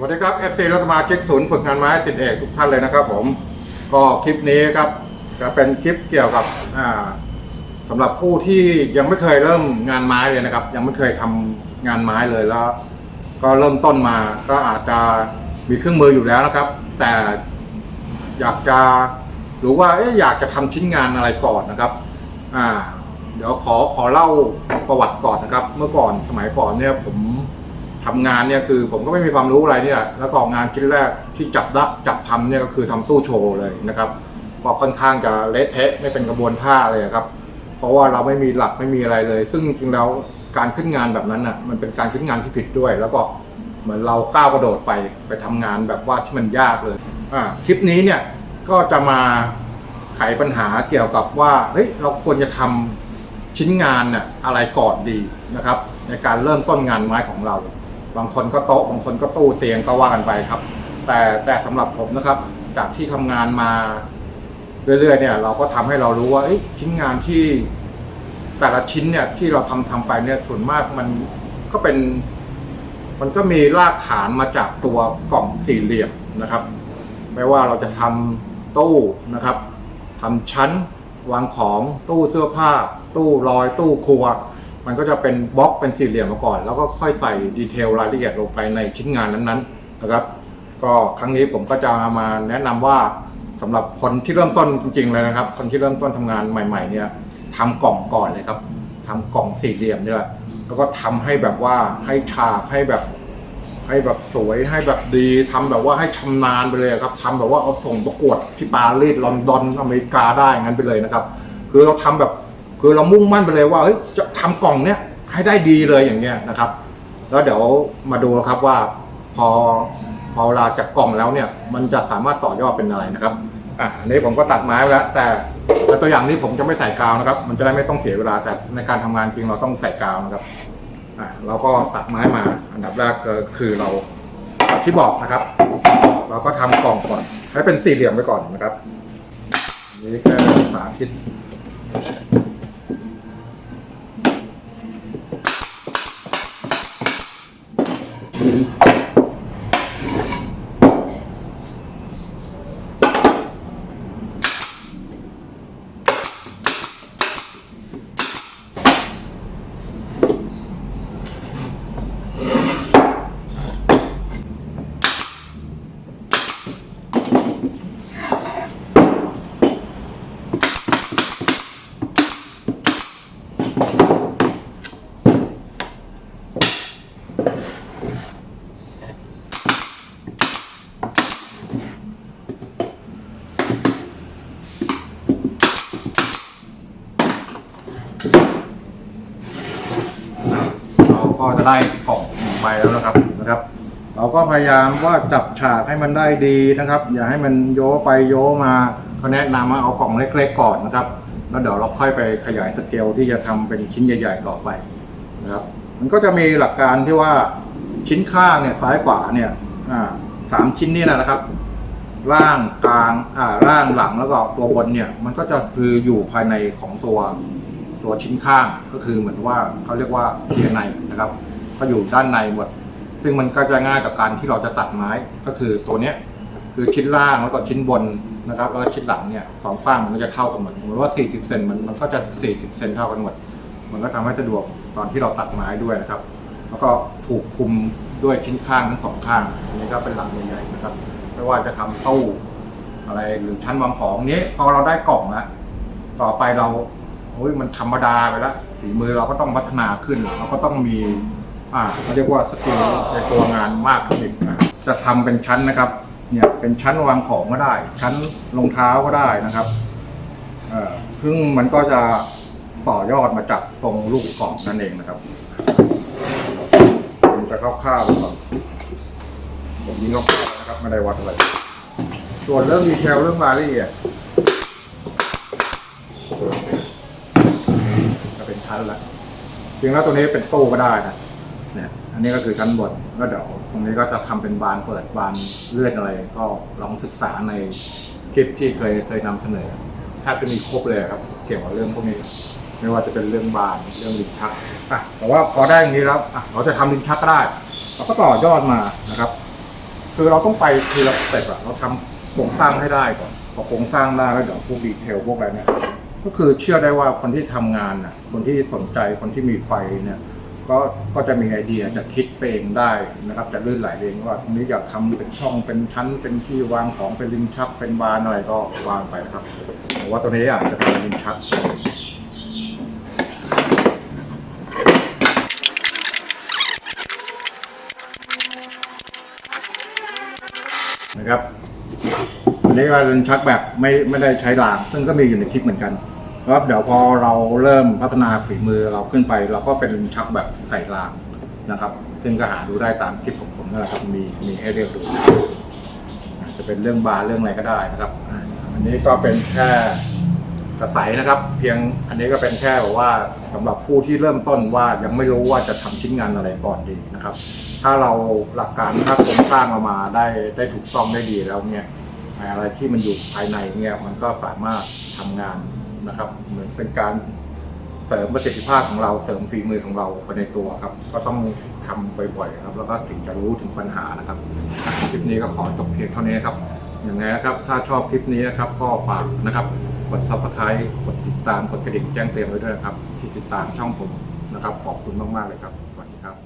สวัสดีครับ FC และสมาชิกศูนย์ฝึกงานไม้สิทธิเอกทุกท่านเลยนะครับ ผม ก็คลิปนี้ครับจะเป็นคลิปเกี่ยวกับอ่าสำหรับผู้ที่ยังไม่เคยเริ่มงานไม้เลยนะครับ ยังไม่เคยทำงานไม้เลยแล้ว ก็เริ่มต้นมาก็อาจจะมีเครื่องมืออยู่แล้วนะครับ แต่อยากจะรู้ว่าเอ๊ะอยากจะทำชิ้นงานอะไรก่อนนะครับ อ่า เดี๋ยวขอขอเล่าประวัติก่อนนะครับ เมื่อก่อนสมัยก่อนเนี่ยผม ทำงานเนี่ยคือผมก็ไม่มีความรู้อะไรเนี่ยแล้วก็งานชิ้นแรกที่จับได้จับทำเนี่ยก็คือทำตู้โชว์เลยนะครับก็ค่อนข้างจะเละเทะไม่เป็นกระบวนท่าเลยครับ เพราะว่าเราไม่มีหลักไม่มีอะไรเลย ซึ่งจริงแล้วการขึ้นงานแบบนั้นน่ะมันเป็นการขึ้นงานที่ผิดด้วย แล้วก็เหมือนเราก้าวกระโดดไปไปทำงานแบบว่าที่มันยากเลยอ่าคลิปนี้เนี่ยก็จะมาไขปัญหาเกี่ยวกับว่าเฮ้ยเราควรจะทำชิ้นงานน่ะอะไรก่อนดีนะครับ ในการเริ่มต้นงานไม้ของเรา บางคนก็โต๊ะบางคนก็ตู้เตียงก็ว่ากันไปครับ แต่แต่สำหรับผมนะครับ จากที่ทำงานมาเรื่อยๆเนี่ย เราก็ทำให้เรารู้ว่าชิ้นงานที่แต่ละชิ้นเนี่ยที่เราทำทำไปเนี่ยส่วนมากมันก็เป็น มันก็มีรากฐานมาจากตัวกล่องสี่เหลี่ยมนะครับ ไม่ว่าเราจะทำตู้นะครับทำชั้นวางของตู้เสื้อผ้า ตู้รอยตู้ครัว มันก็จะเป็นบล็อกเป็นสี่เหลี่ยมมาก่อน แล้วก็ค่อยใส่ดีเทลรายละเอียดลงไปในชิ้นงานนั้นๆนะครับ ก็ครั้งนี้ผมก็จะมาแนะนำว่าสำหรับคนที่เริ่มต้นจริงๆเลยนะครับ คนที่เริ่มต้นทำงานใหม่ ๆ เนี่ยทำกล่องก่อนเลยครับทำกล่องสี่เหลี่ยมนี่แหละแล้วก็ทำให้แบบว่าให้ฉาบให้แบบ ให้แบบสวยให้แบบดีทำแบบว่าให้ชำนาญไปเลยครับทำแบบว่าเอาส่งประกวดที่ปารีสลอนดอนอเมริกาได้งั้นไปเลยนะครับ คือเราทำแบบ คือเรามุ่งมั่นไปเลยว่าเฮ้ยจะทำกล่องเนี้ยให้ได้ดีเลยอย่างเงี้ยนะครับ แล้วเดี๋ยวมาดูครับว่าพอพอเวลาจากกล่องแล้วเนี่ย มันจะสามารถต่อยอดเป็นอะไรนะครับอะอันนี้ผมก็ตัดไม้ไว้แล้ว แต่ตัวอย่างนี้ผมจะไม่ใส่กาวนะครับ มันจะได้ไม่ต้องเสียเวลาแต่ในการทำงานจริงเราต้องใส่กาวนะครับอะเราก็ตัดไม้มา อันดับแรกก็คือเราที่บอกนะครับ เราก็ทำกล่องก่อน ให้เป็นสี่เหลี่ยมไว้ก่อนนะครับ นี่แค่สาธิต ได้กล่องหนึ่งใบแล้วนะครับนะครับ เราก็พยายามว่าจับฉากให้มันได้ดีนะครับ อย่าให้มันโยไปโยมาก็แนะนำว่าเอากล่องเล็กๆก่อนนะครับ แล้วเดี๋ยวเราค่อยไปขยายสเกลที่จะทำเป็นชิ้นใหญ่ ๆ ต่อไปนะครับ มันก็จะมีหลักการที่ว่าชิ้นข้างเนี่ยซ้ายขวาเนี่ยอ่าสามชิ้นนี่นะครับ ร่างกลางอ่าร่างหลังแล้วก็ตัวบนเนี่ย มันก็จะคืออยู่ภายในของตัวตัวชิ้นข้างก็คือเหมือนว่าเขาเรียกว่าเพียในนะครับ ก็อยู่ด้านในหมด ซึ่งมันก็จะง่ายกับการที่เราจะตัดไม้ก็คือตัวเนี้ยคือชิ้นล่างแล้วก็ชิ้นบนนะครับแล้วก็ชิ้นหลังเนี่ยสองฝั่งมันก็จะเท่ากันหมดสมมติว่า 40เซนมันมันก็จะ 40เซนเท่ากันหมด มันก็ทำให้สะดวกตอนที่เราตัดไม้ด้วยนะครับ แล้วก็ถูกคุมด้วยชิ้นข้างทั้งสองข้างอันนี้ก็เป็นหลังใหญ่ๆนะครับไม่ว่าจะทำตู้อะไรหรือชั้นวางของนี้พอเราได้กล่องแล้วต่อไปเราโอ้ยมันธรรมดาไปแล้วฝีมือเราก็ต้องพัฒนาขึ้น เราก็ต้องมี อ่าเขาเรียกว่าสกิลในตัวงานมากขึ้นอีกนะจะทำเป็นชั้นนะครับ เนี่ยเป็นชั้นวางของก็ได้ ชั้นรองเท้าก็ได้นะครับเอ่อซึ่งมันก็จะต่อยอดมาจากตรงลูกกล่องนั่นเองนะครับผมจะคร่าวๆไปก่อนผมยิงคร่าวๆนะครับไม่ได้วัดอะไรส่วนเรื่องดีเทลเรื่องรายละเอียดจะเป็นชั้นละจริงแล้วตัวนี้เป็นตู้ก็ได้นะ เนี่ยอันนี้ก็คือชั้นบนแล้วเดี๋ยวตรงนี้ก็จะทำเป็นบานเปิดบานเลื่อนอะไร ก็ลองศึกษาในคลิปที่เคยเคยนำเสนอแทบจะมีครบเลยครับ เกี่ยวกับเรื่องพวกนี้ ไม่ว่าจะเป็นเรื่องบานเรื่องลิ้นชักอะแต่ว่าพอได้อย่างนี้แล้วอะเราจะทำลิ้นชักก็ได้เราก็ต่อยอดมานะครับ คือเราต้องไปทีละสเต็ปอะเราทำโครงสร้างให้ได้ก่อนพอโครงสร้างได้แล้วเดี๋ยวพวกดีเทลพวกอะไรเนี่ยก็คือเชื่อได้ว่าคนที่ทำงานน่ะคนที่สนใจคนที่มีไฟเนี่ย ก็ก็จะมีไอเดียจะคิดไปเองได้นะครับ จะลื่นไหลเองว่าตรงนี้อยากทำเป็นช่องเป็นชั้น เป็นที่วางของเป็นลิ้นชักเป็นบานอะไรก็วางไปนะครับแต่ว่าตัวนี้อาจจะเป็นลิ้นชักนะครับอันนี้ก็เป็นชักแบบไม่ไม่ได้ใช้ราง ซึ่งก็มีอยู่ในคลิปเหมือนกัน แล้วเดี๋ยวพอเราเริ่มพัฒนาฝีมือเราขึ้นไป เราก็เป็นชักแบบใส่รางนะครับ ซึ่งก็หาดูได้ตามคลิปของผมนั่นแหละครับมีมีให้เลือกดูอาจจะเป็นเรื่องบาร์เรื่องอะไรก็ได้นะครับ อันนี้ก็เป็นแค่กระใสนะครับ เพียงอันนี้ก็เป็นแค่แบบว่าสำหรับผู้ที่เริ่มต้นว่ายังไม่รู้ว่าจะทำชิ้นงานอะไรก่อนดีนะครับ ถ้าเราหลักการถ้าโครงสร้างออกมาได้ได้ถูกต้องได้ดีแล้วเนี่ยอะไรที่มันอยู่ภายในเนี่ยมันก็สามารถทำงาน นะครับเหมือนเป็นการเสริมประสิทธิภาพของเราเสริมฝีมือของเราไปในตัวครับ ก็ต้องทำบ่อยๆครับ แล้วก็ถึงจะรู้ถึงปัญหานะครับคลิปนี้ก็ขอจบเพียงเท่านี้ครับอย่างไรนะครับ ถ้าชอบคลิปนี้นะครับก็ฝากนะครับกด subscribe กดติดตามกดกระดิ่งแจ้งเตือนไว้ด้วยนะครับ ที่ติดตามช่องผมนะครับ ขอบคุณมากๆเลยครับสวัสดีครับ